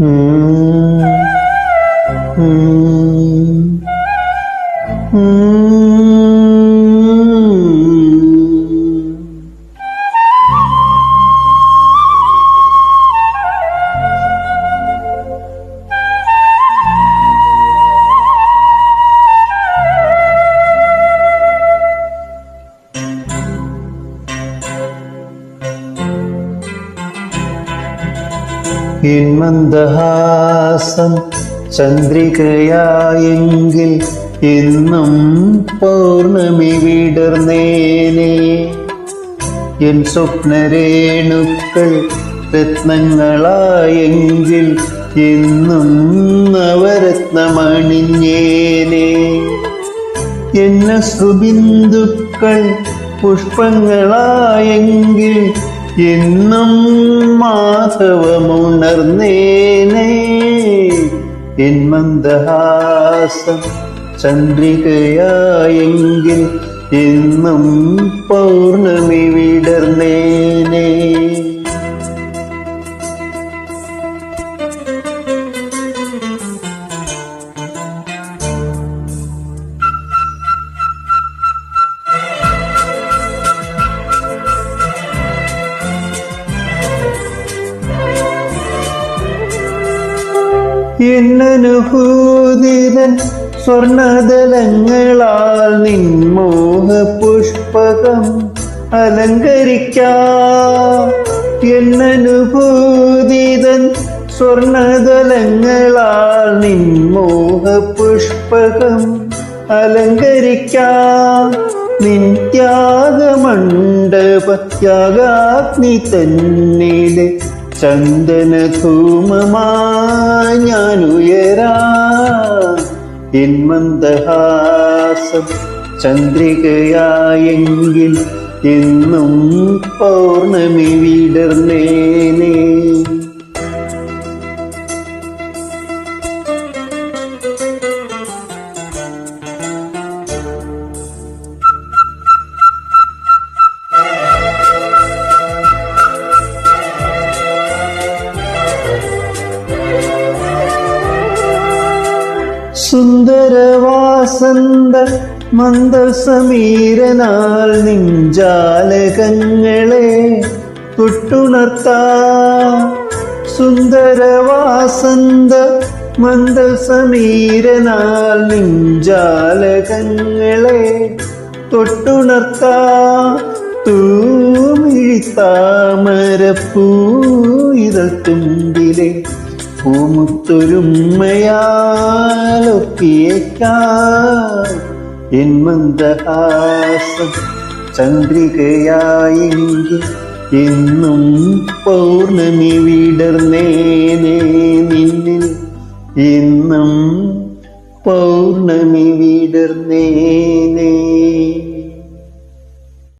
Hmm. Hmm. Hmm. എൻ മന്ദഹാസം ചന്ദ്രികയായെങ്കിൽ ഇന്നും പൗർണമി വിടർന്നേനെ. എൻ സ്വപ്നരേണുക്കൾ രത്നങ്ങളായെങ്കിൽ എന്നും നവരത്നമണിഞ്ഞേനെ. എന്ന സുബിന്ദുക്കൾ പുഷ്പങ്ങളായെങ്കിൽ എന്നും മാധവമുണർന്നേനേ. എൻ മന്ദഹാസം ചന്ദ്രികയായെങ്കിൽ എന്നും പൗർണമി വിടർന്നേനേ എന്നനുഭൂതിതൻ സ്വർണതലങ്ങളാൽ നിൻമോഹ പുഷ്പകം അലങ്കരിക്കാം. എന്നനുഭൂതിതൻ സ്വർണതലങ്ങളാൽ നിൻമോഹ പുഷ്പകം അലങ്കരിക്കാം. നിൻ ത്യാഗമണ്ഡപ ത്യാഗാഗ്നി തന്നിലെ ഉയരാ എൻ മന്ദഹാസം ചന്ദ്രികയായെങ്കിൽ എന്നും പൗർണമി വിടർന്നേനേ. സുന്ദരവാസന്ത മന്ദസമീരനാൽ നിഞ്ചാലകങ്ങളെ തൊട്ടുണർത്താ. സുന്ദരവാസന്ത മന്ദസമീരനാൽ നിഞ്ചാലകങ്ങളെ തൊട്ടുണർത്താ. തൂമിഴിത്താമരപ്പൂ ഇതൾ തുമ്പിലെ മന്ദഹാസം ചന്ദ്രികയായെങ്കിൽ എന്നും പൗർണമി വിടർന്നേനേ നിന്നിൽ. എന്നും പൗർണമി വിടർന്നേനേ